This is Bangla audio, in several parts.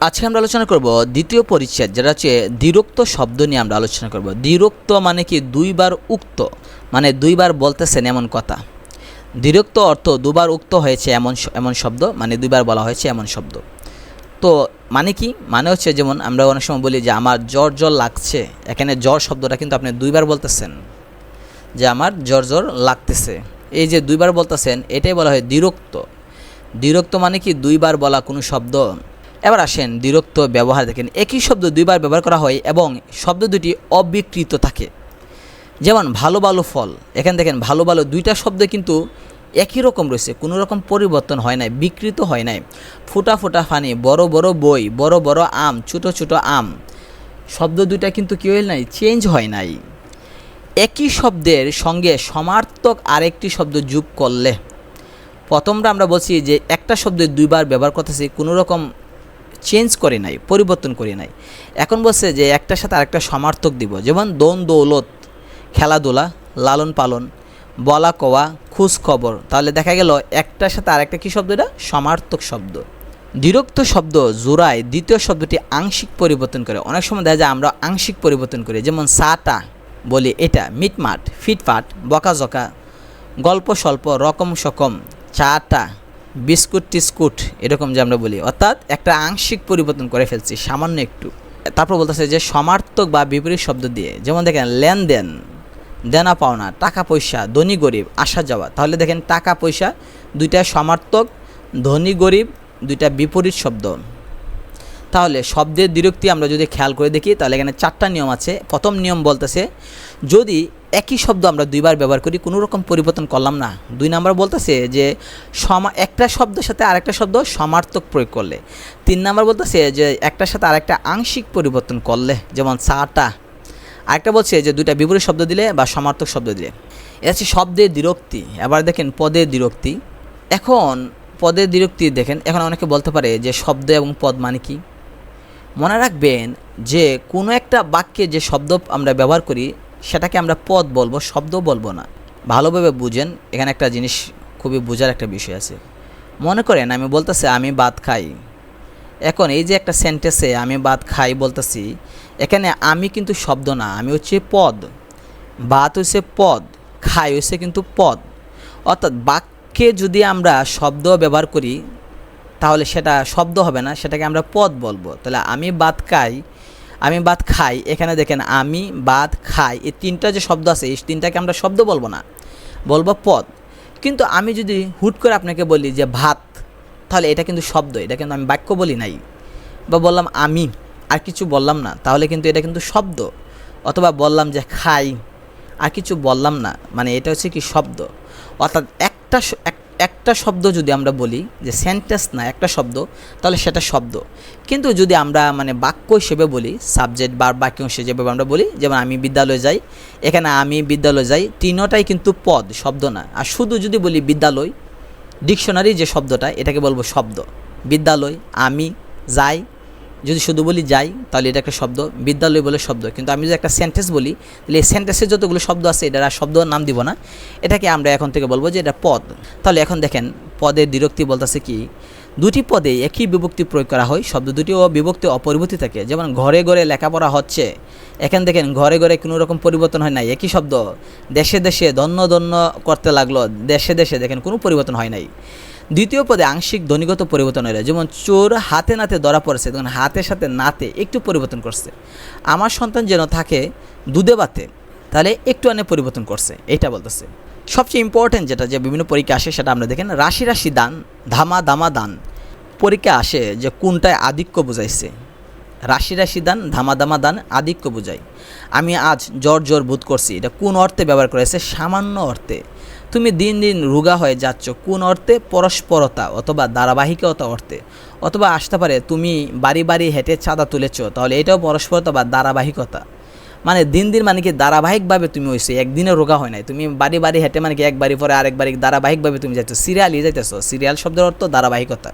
আজকে আমরা আলোচনা করব দ্বিতীয় পরিচ্ছেদ, যেটা হচ্ছে দ্বিরোক্ত শব্দ নিয়ে আমরা আলোচনা করব। দ্বিরোক্ত মানে কি? দুইবার উক্ত মানে দুইবার বলতেছেন এমন কথা। দ্বিরোক্ত অর্থ দুবার উক্ত হয়েছে এমন এমন শব্দ মানে দুইবার বলা হয়েছে এমন শব্দ। তো মানে কি? মানে হচ্ছে যেমন আমরা অনেক সময় বলি যে, আমার জ্বর জ্বর লাগছে। এখানে জ্বর শব্দটা কিন্তু আপনি দুইবার বলতেছেন। যে, আমার জ্বর জ্বর লাগতেছে। এই যে দুইবার বলতেছেন, এটাই বলা হয় দ্বিরোক্ত। দ্বিরোক্ত মানে কি? দুইবার বলা কোনো শব্দ। এবার আসেন দ্বিরোক্ত ব্যবহার দেখেন। একই শব্দ দুইবার ব্যবহার করা হয় এবং শব্দ দুটি অবিকৃত থাকে। যেমন, ভালো ভালো ফল। এখানে দেখেন, ভালো ভালো দুইটা শব্দ কিন্তু একই রকম রয়েছে, কোনো রকম পরিবর্তন হয় নাই, বিকৃত হয় নাই। ফোটা ফোটা ফানি, বড় বড় বই, বড় বড় আম, ছোট ছোট আম। শব্দ দুইটা কিন্তু কী হয় নাই, চেঞ্জ হয় নাই। একই শব্দের সঙ্গে সমার্থক আরেকটি শব্দ যোগ করলে, প্রথমটা আমরা বলছি যে একটা শব্দ দুইবার ব্যবহার করতেছি, কোনো রকম চেঞ্জ করে নাই, পরিবর্তন করে নাই। এখন বলছে যে একটার সাথে আরেকটা সমার্থক দিব। যেমন দোন দৌলত, খেলাধুলা, লালন পালন, বলা কওয়া, খোঁজ খবর। তাহলে দেখা গেল একটার সাথে আরেকটা কী শব্দ এটা? সমার্থক শব্দ। দ্বিরক্ত শব্দ, জোড়ায় দ্বিতীয় শব্দটি আংশিক পরিবর্তন করে। অনেক সময় দেখা যায় আমরা আংশিক পরিবর্তন করি। যেমন সাটা বলি এটা, মিটমাট, ফিটফাট, বকাঝকা, গল্প স্বল্প, রকম সকম, চাটা বিস্কুট, টিস্কুট এরকম যে আমরা বলি। অর্থাৎ একটা আংশিক পরিবর্তন করে ফেলছি, সামান্য একটু। তারপর বলতেছে যে সমার্থক বা বিপরীত শব্দ দিয়ে, যেমন দেখেন, লেনদেন, দেনা পাওনা, টাকা পয়সা, ধনী গরিব, আসা যাওয়া। তাহলে দেখেন, টাকা পয়সা দুইটা সমার্থক, ধনী গরিব, দুইটা বিপরীত শব্দ। তাহলে শব্দের বিরক্তি আমরা যদি খেয়াল করে দেখি, তাহলে এখানে চারটা নিয়ম আছে। প্রথম নিয়ম বলতেছে, যদি একই শব্দ আমরা দুইবার ব্যবহার করি, কোনো রকম পরিবর্তন করলাম না। দুই নাম্বার বলতেছে যে, সমা একটা শব্দের সাথে আরেকটা শব্দ সমার্থক প্রয়োগ করলে। তিন নাম্বার বলতেছে যে, একটার সাথে আরেকটা আংশিক পরিবর্তন করলে, যেমন চাটা আরেকটা বলছে যে, দুইটা বিপরীত শব্দ দিলে বা সমার্থক শব্দ দিলে। এটা হচ্ছে শব্দের বিরক্তি। এবার দেখেন পদের বিরক্তি। এখন পদের বিরক্তি দেখেন, এখন অনেকে বলতে পারে যে, শব্দ এবং পদ মানে কি? মনে রাখবেন যে কোনো একটা বাক্যে যে শব্দ আমরা ব্যবহার করি, সেটাকে আমরা পদ বলব, শব্দ বলব না। ভালোভাবে বুঝেন, এখানে একটা জিনিস খুবই বোঝার একটা বিষয় আছে। মনে করেন, আমি বলতেছি, আমি ভাত খাই। এখন এই যে একটা সেন্টেন্সে আমি ভাত খাই বলতেছি, এখানে আমি কিন্তু শব্দ না, আমি হচ্ছে পদ। ভাত হচ্ছে পদ, খাই হচ্ছে কিন্তু পদ। অর্থাৎ বাক্যে যদি আমরা শব্দ ব্যবহার করি তাহলে সেটা শব্দ হবে না, সেটাকে আমরা পদ বলব। তাহলে আমি ভাত খাই, আমি ভাত খাই, এখানে দেখেন আমি ভাত খাই, এই তিনটা যে শব্দ আছে, এই তিনটাকে আমরা শব্দ বলব না, বলব পদ। কিন্তু আমি যদি হুট করে আপনাকে বলি যে ভাত, তাহলে এটা কিন্তু শব্দ, এটা কিন্তু আমি বাক্য বলি নাই। বা বললাম আমি, আর কিছু বললাম না, তাহলে কিন্তু এটা কিন্তু শব্দ। অথবা বললাম যে খাই, আর কিছু বললাম না মানে এটা হচ্ছে কি শব্দ। অর্থাৎ একটা এক- একটা শব্দ যদি আমরা বলি যে সেন্টেন্স না, একটা শব্দ, তাহলে সেটা শব্দ। কিন্তু যদি আমরা মানে বাক্য হিসেবে বলি সাবজেক্ট বা বাক্য হিসেবে আমরা বলি, যেমন আমি বিদ্যালয়ে যাই, এখানে আমি বিদ্যালয়ে যাই, তিনোটাই কিন্তু পদ, শব্দ না। আর শুধু যদি বলি বিদ্যালয় ডিকশনারি যে শব্দটা, এটাকে বলব শব্দ। বিদ্যালয়, আমি, যাই যদি শুধু বলি যাই, তাহলে এটা একটা শব্দ, বিদ্যালয় বলে শব্দ। কিন্তু আমি যদি একটা সেন্টেন্স বলি, তাহলে এই সেন্টেন্সের যতগুলো শব্দ আছে, এটার আর শব্দ নাম দিব না। এটাকে আমরা এখন থেকে বলব যে এটা পদ। তাহলে এখন দেখেন, পদের বিরক্তি বলতেছে কি? দুটি পদে একই বিভক্তি প্রয়োগ করা হয়, শব্দ দুটি ও বিভক্তি অপরিবর্তিত থাকে। যেমন ঘরে ঘরে লেখাপড়া হচ্ছে, এখান দেখেন ঘরে ঘরে কোনো রকম পরিবর্তন হয় নাই, একই শব্দ। দেশে দেশে ধন্য ধন্য করতে লাগল, দেশে দেশে দেখেন কোনো পরিবর্তন হয় নাই। দ্বিতীয় পদে আংশিক ধ্বনিগত পরিবর্তন হলো যেমন চোর হাতে নাতে ধরা পড়েছে তখন হাতের সাথে নাতে একটু পরিবর্তন করছে। আমার সন্তান যেন থাকে দুধে বাতে, তাহলে একটু আনে পরিবর্তন করছে এটা বলতেছে। সবচেয়ে ইম্পর্টেন্ট যেটা যে বিভিন্ন পরীক্ষা আসে, সেটা আমরা দেখেন রাশি রাশি দান, ধামা দামা দান। পরীক্ষা আসে যে কোনটায় আধিক্য বুঝাইছে। রাশি রাশি দান, ধামাধামা দান, আধিক্য বুঝাই আমি আজ জ্বর জ্বর বোধ করছি, এটা কোন অর্থে ব্যবহার করেছে সামান্য অর্থে। তুমি দিন দিন রোগা হয়ে যাচ্ছ, কোন অর্থে? পরস্পরতা অথবা ধারাবাহিকতা অর্থে। অথবা আসতে পারে, তুমি বাড়ি বাড়ি হেঁটে চাঁদা তুলেছ, তাহলে এটাও পরস্পরতা বা ধারাবাহিকতা। মানে দিন দিন মানে কি ধারাবাহিকভাবে তুমি হয়েছে একদিনে রোগা হয় নাই। তুমি বাড়ি বাড়ি হেঁটে মানে কি এক বাড়ি পরে আরেক বাড়ি ধারাবাহিকভাবে তুমি যাচ্ছ সিরিয়ালি যাইতেছো। সিরিয়াল শব্দের অর্থ ধারাবাহিকতা।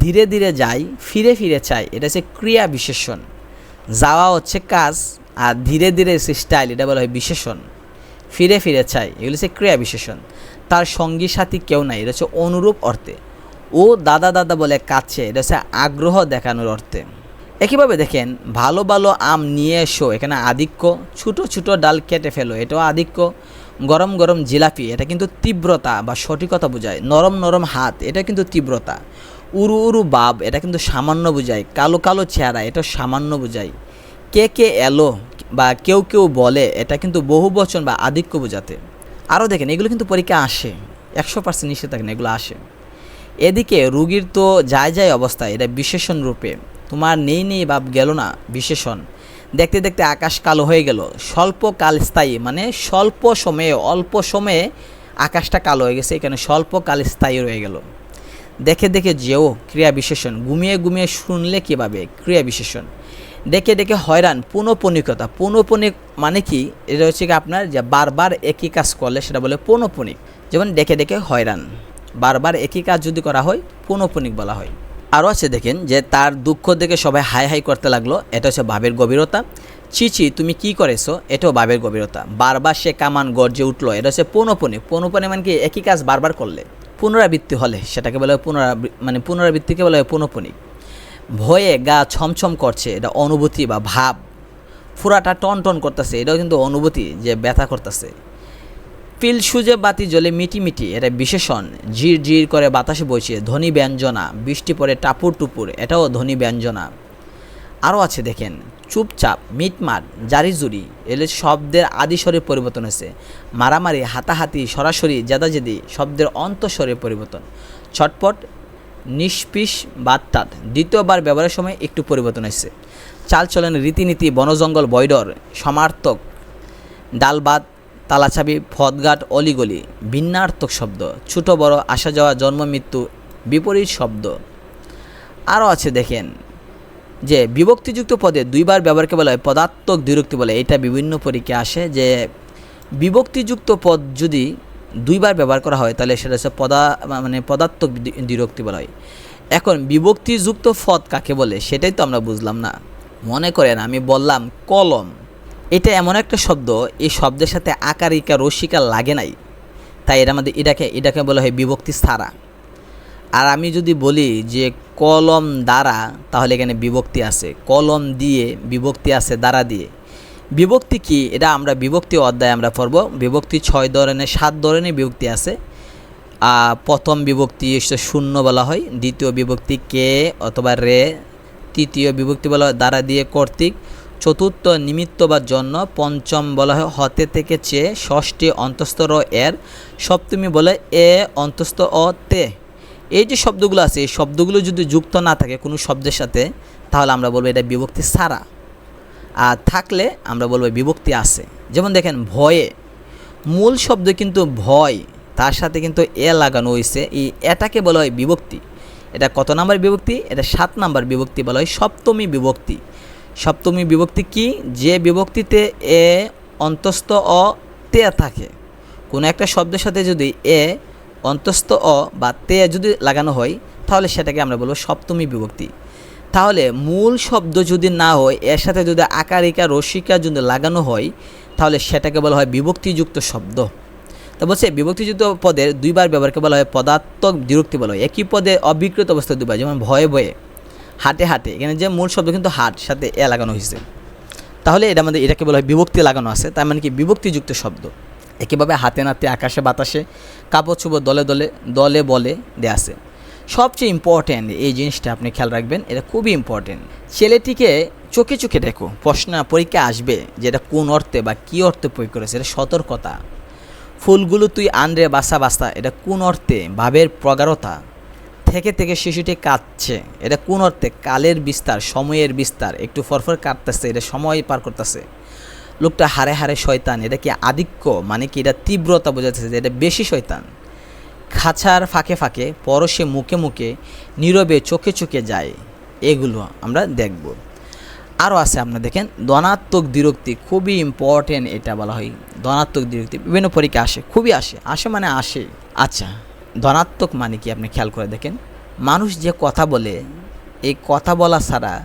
ধীরে ধীরে যাই, ফিরে ফিরে চাই। এটা হচ্ছে ক্রিয়া বিশেষণ। যাওয়া হচ্ছে কাজ আর ধীরে ধীরে স্টাইল এটা বলা হয় বিশেষণ। ফিরে ফিরে চাই, এগুলো হচ্ছে ক্রিয়া বিশেষণ। তার সঙ্গী সাথী কেউ নাই, এটা হচ্ছে অনুরূপ অর্থে। ও দাদা দাদা বলে কাছে, এটা হচ্ছে আগ্রহ দেখানোর অর্থে। একইভাবে দেখেন, ভালো ভালো আম নিয়ে এসো, এখানে আধিক্য, ছোটো ছোটো ডাল কেটে ফেলো, এটাও আধিক্য। গরম গরম জিলাপি, এটা কিন্তু তীব্রতা বা সঠিকতা বোঝায়। নরম নরম হাত, এটা কিন্তু তীব্রতা। উরু উরু বাব এটা কিন্তু সামান্য বোঝায়। কালো কালো চেহারা, এটা সামান্য বোঝায়। কে কে এলো বা কেউ কেউ বলে, এটা কিন্তু বহু বচন বা আধিক্য বোঝাতে। আরও দেখেন, এগুলো কিন্তু পরীক্ষা আসে। একশো পার্সেন্ট নিশ্চিত থাকেন, এগুলো আসে। এদিকে রুগীর তো যায় যায় অবস্থা, এটা বিশেষণ রূপে। তোমার নেই নেই ভাব গেল না, বিশেষণ। দেখতে দেখতে আকাশ কালো হয়ে গেল। স্বল্প কাল স্থায়ী মানে স্বল্প সময়ে, অল্প সময়ে আকাশটা কালো হয়ে গেছে, এখানে স্বল্প কাল স্থায়ী রয়ে গেল। দেখে দেখে যেও, ক্রিয়া বিশেষণ। ঘুমিয়ে ঘুমিয়ে শুনলে কীভাবে? ক্রিয়া বিশেষণ। ডেকে ডেকে হয়রান, পুনঃপনিকতা। পুনঃপনিক মানে কি? এটা হচ্ছে কি আপনার যে বারবার একই কাজ করলে সেটা বলে পুনঃপনিক। যেমন ডেকে ডেকে হয়রান। বারবার একই কাজ যদি করা হয়, পুনঃপনিক বলা হয়। আরও আছে দেখেন যে তার দুঃখ দেখে সবাই হাই হাই করতে লাগল। এটা হচ্ছে ভাবের গভীরতা। চিচি তুমি কি করেছ? এটাও ভাবের গভীরতা। বারবার সে কামান গর্জে উঠল। এটা হচ্ছে পৌনপনি পৌনপনি মানে কি? একই কাজ বারবার করলে। পুনরাবৃত্তি হলে, সেটাকে বলা হয় পুনরাবৃ মানে পুনরাবৃত্তিকে বলা হয় পৌনপনিক ভয়ে গা ছমছম করছে, এটা অনুভূতি বা ভাব। ফুরাটা টন টন করতেছে, এটাও কিন্তু অনুভূতি যে ব্যথা করতেছে। পিল সুজে বাতি জ্বলে মিটি মিটি এটা বিশেষণ। ঝির ঝির করে বাতাসে বইছে, ধ্বনি ব্যঞ্জনা। বৃষ্টি পড়ে টাপুর টুপুর, এটাও ধ্বনি ব্যঞ্জনা। আরও আছে, দেখেন। চুপচাপ, মিটমাট, জারিজুরি, এলে শব্দের আদিস্বরের পরিবর্তন হয়েছে। মারামারি, হাতাহাতি, সরাসরি, জেদাজেদি, শব্দের অন্তঃস্বরে পরিবর্তন। ছটপট, নিষ্পিস বাট্টাট দ্বিতীয়বার ব্যবহারের সময় একটু পরিবর্তন হয়েছে। চালচলন রীতিনীতি, বনজঙ্গল বৈডর সমার্থক, ডালবাদ তালাচাবি ফদঘাট, অলিগলি, ভিন্নার্থক শব্দ, ছোট বড়, আসা যাওয়া, জন্ম, মৃত্যু, বিপরীত শব্দ। আরও আছে, দেখেন। যে বিভক্তিযুক্ত পদে দুইবার ব্যবহারকে বলা হয় পদাত্মক দ্বিরুক্তি বলে। এটা বিভিন্ন পরীক্ষা আসে যে বিভক্তিযুক্ত পদ যদি দুইবার ব্যবহার করা হয়, তাহলে সেটা হচ্ছে পদা মানে পদাত্মক দ্বি- দ্বিরুক্তি বলা হয়। এখন বিভক্তিযুক্ত পদ কাকে বলে সেটাই তো আমরা বুঝলাম না। মনে করেন আমি বললাম কলম। এটা এমন একটা শব্দ, এই শব্দের সাথে আকারিকা রসিকা লাগে নাই। তাই এটা আমাদের এটাকে এটাকে বলা হয় বিভক্তি ছাড়া আর আমি যদি বলি যে কলম দ্বারা, তাহলে এখানে বিভক্তি আছে। কলম দিয়ে বিভক্তি আছে দ্বারা দিয়ে। বিভক্তি কি? এটা আমরা বিভক্তি অধ্যায় আমরা পড়ব। বিভক্তি ছয় ধরনের, সাত ধরনের বিভক্তি আছে। প্রথম বিভক্তি শূন্য বলা হয়, দ্বিতীয় বিভক্তি কে অথবা রে, তৃতীয় বিভক্তি বলা হয় দ্বারা দিয়ে কর্তৃক। চতুর্থ নিমিত্ত বা জন্য, পঞ্চম বলা হয় হতে থেকে চেয়ে, ষষ্ঠী অন্তস্থ র এর, সপ্তমী বলে এ অন্তস্থ অ তে। এই যে শব্দগুলো আছে, এই শব্দগুলো যদি যুক্ত না থাকে কোনো শব্দের সাথে, তাহলে আমরা বলব এটা বিভক্তি সারা। আর থাকলে আমরা বলব বিভক্তি আছে। যেমন দেখেন, ভয়ে। মূল শব্দ কিন্তু ভয়, তার সাথে কিন্তু এ লাগানো হয়েছে। এই এটাকে বলা হয় বিভক্তি। এটা কত নাম্বার বিভক্তি? এটা সাত নাম্বার বিভক্তি বলা হয় সপ্তমী বিভক্তি। সপ্তমী বিভক্তি কি? যে বিভক্তিতে এ অন্তস্থ অ তে থাকে। কোনো একটা শব্দের সাথে যদি এ অন্তস্থ অ বা তে যদি লাগানো হয়, তাহলে সেটাকে আমরা বলব সপ্তমী বিভক্তি। তাহলে মূল শব্দ যদি না হয়, এর সাথে যদি আকারিকা, রসিকা যদি লাগানো হয়, তাহলে সেটাকে বলা হয় বিভক্তিযুক্ত শব্দ। তো বলছে, বিভক্তিযুক্ত পদের দুইবার ব্যবহারকে বলা হয় পদাত্মক বিরক্তি বলা হয়। একই পদে অবিকৃত অবস্থায় দুবার যেমন ভয়ে ভয়ে, হাটে হাটে। এখানে যে মূল শব্দ কিন্তু হাট, সাথে এ লাগানো হয়েছে। তাহলে এটা আমাদের এটাকে বলা হয় বিভক্তি লাগানো আছে, তার মানে কি? বিভক্তিযুক্ত শব্দ। একইভাবে হাতে নাতে আকাশে, বাতাসে, কাপড় চুপড় দলে দলে দলে বলে দেয়া আছে। সবচেয়ে ইম্পর্ট্যান্ট এই জিনিসটা আপনি খেয়াল রাখবেন, এটা খুবই ইম্পর্ট্যান্ট ছেলেটিকে চোখে চোখে দেখো, প্রশ্ন পরীক্ষা আসবে যে এটা কোন অর্থে বা কী অর্থে প্রয়োগ করেছে, এটা সতর্কতা। ফুলগুলো তুই আনরে বাসা বাসা, এটা কোন অর্থে? ভাবের প্রগাঢ়তা। থেকে থেকে শিশুটি কাঁদছে, এটা কোন অর্থে? কালের বিস্তার, সময়ের বিস্তার, একটু ফরফর কাটতেছে এটা সময় পার করতেছে। লোকটা হারে হারে শয়তান, এটা কি আধিক্য? মানে কি এটা তীব্রতা বোঝাচ্ছে যে এটা বেশি শয়তান? খাঁচার ফাঁকে ফাঁকে, পরশে মুখে মুখে, নীরবে চোখে চোখে যায়। এগুলো আমরা দেখব। আরও আছে আপনারা দেখেন, ধনাত্মক বিরক্তি খুবই ইম্পর্টেন্ট এটা বলা হয়। ধনাত্মক বিরক্তি বিভিন্ন পরীক্ষা আসে, খুবই আসে। আসে মানে আসে। আচ্ছা ধনাত্মক মানে কি আপনি খেয়াল করে দেখেন? মানুষ যে কথা বলে, এই কথা বলা ছাড়া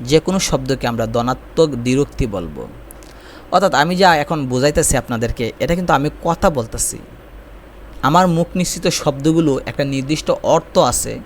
যে কোনো শব্দকে আমরা ধনাত্মক বিরক্তি বলব। অর্থাৎ আমি যা এখন বোঝাইতেছি আপনাদেরকে, এটা কিন্তু আমি কথা বলতেছি। আমার মুখ নিশ্চিত শব্দগুলো একটা নির্দিষ্ট অর্থ আছে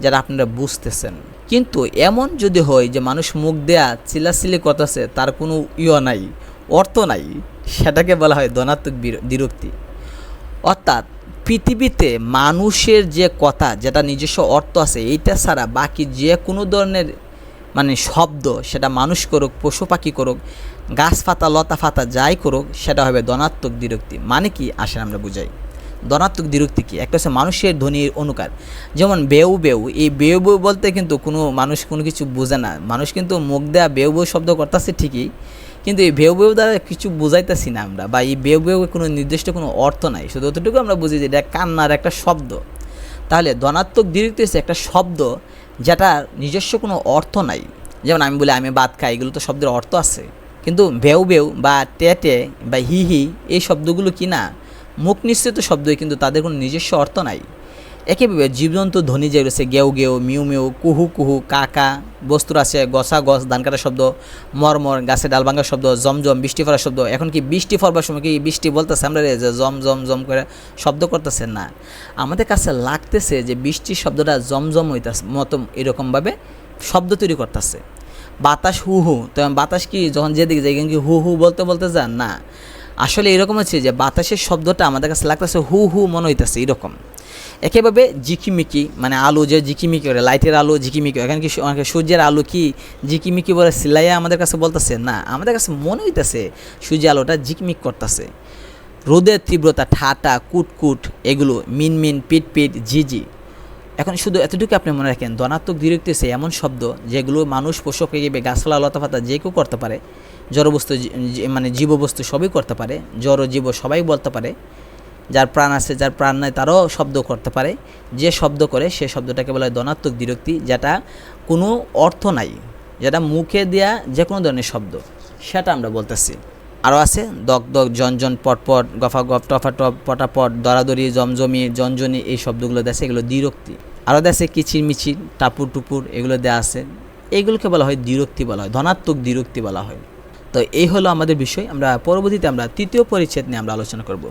যারা আপনারা বুঝতেছেন। কিন্তু এমন যদি হয় যে মানুষ মুখ দেয়া চিলাচিলি করতেছে, তার কোনো ইয় নাই, অর্থ নাই, সেটাকে বলা হয় ধনাত্মক বির- বিরক্তি। অর্থাৎ পৃথিবীতে মানুষের যে কথা, যেটা নিজস্ব অর্থ আছে, এইটা ছাড়া বাকি যে কোনো ধরনের মানে শব্দ, সেটা মানুষ করুক পশু পাখি করুক গাছ পাতা লতা ফাতা যাই করুক, সেটা হবে ধনাত্মক বিরক্তি। মানে কি? আসেন আমরা বুঝাই। ধনাত্মক বিরক্তি কি? একটা হচ্ছে মানুষের ধ্বনির অনুকার। যেমন বেউ বেউ, এই বেউ বেউ বলতে কিন্তু কোনো মানুষ কোনো কিছু বোঝে না। মানুষ কিন্তু মুখ দেয়া বেউ বেউ শব্দ করতেছে ঠিকই, কিন্তু এই বেউ বেউ দ্বারা কিছু বুঝাইতেছি না আমরা, বা এই বেউ বেউ কোনো নির্দিষ্ট কোনো অর্থ নাই। শুধু অতটুকু আমরা বুঝি যে এটা কান্নার একটা শব্দ। তাহলে ধনাত্মক বিরক্তি হচ্ছে একটা শব্দ যেটা নিজস্ব কোনো অর্থ নাই। যেমন আমি বলি, আমি ভাত খাই, এগুলো তো শব্দের অর্থ আছে। কিন্তু বেউ বেউ বা টেটে বা হি হি এই শব্দগুলো কি না? মুখ নিশ্চিত শব্দই, কিন্তু তাদের কোনো নিজস্ব অর্থ নাই। একইভাবে জীবজন্তু, ধ্বনি যে রয়েছে, গেউ গেউ, মিউ মিউ, কুহু কুহু কাকা বস্তুর আছে, গসা গস, ধান কাটার শব্দ মরমর গাছে ডাল ভাঙার শব্দ জমজম বৃষ্টি পড়ার শব্দ। এখন কি বৃষ্টি পড়বার সময় কি বৃষ্টি বলতেছে আমরা যে জম জম জম করে শব্দ করতেছে না। আমাদের কাছে লাগতেছে যে বৃষ্টির শব্দটা জমজম হইতাছে মতো এরকমভাবে শব্দ তৈরি করতেছে। বাতাস হু হু, তো বাতাস কি যখন যেদিকে যাই কি হু হু বলতে বলতে যান? না। আসলে এরকম হচ্ছে যে বাতাসের শব্দটা আমাদের কাছে লাগতেছে হু হু মনে হইতেছে, এরকম। একইভাবে জিকিমিকি মানে আলো যে জিকিমিকি করে, লাইটের আলো ঝিকিমিকি, এখানে কি অনেকে সূর্যের আলো কি জিকিমিকি বলে সিলাইয়া আমাদের কাছে বলতেছে? না, আমাদের কাছে মনে হইতেছে সূর্যের আলোটা ঝিকমিক করতেছে। রোদের তীব্রতা, ঠাটা, কুটকুট, এগুলো মিনমিন পিট পিট ঝিঝি এখন শুধু এতটুকু আপনি মনে রাখেন, ধনাত্মক হচ্ছে এমন শব্দ যেগুলো মানুষ পশু পাখি গাছপালা লতাপাতা যে কেউ করতে পারে। জড়বস্তু মানে জীববস্তু সবই করতে পারে, জড় জীব সবাই বলতে পারে। যার প্রাণ আছে, যার প্রাণ নাই তারও শব্দ করতে পারে। যে শব্দ করে সে শব্দটাকে বলা হয় ধনাত্মক বিরক্তি যেটা কোনো অর্থ নাই, যেটা মুখে দেয়া যে কোনো ধরনের শব্দ, সেটা আমরা বলতেছি। আরও আছে। দক দক জনজন পটপট গফা গফ, টফা টপ পটাপট দরাদরি, জমজমি জনজনি এই শব্দগুলো দেশে এগুলো দ্বিরক্তি। আরও দেশে কিচির মিচির টাপুর টুপুর, এগুলো দেওয়া আছে। এগুলোকে বলা হয় দ্বিরক্তি বলা হয়, ধনাত্মক দ্বিরক্তি বলা হয়। তো এই হলো আমাদের বিষয়। আমরা পরবর্তীতে আমরা তৃতীয় পরিচ্ছেদ নিয়ে আমরা আলোচনা করব।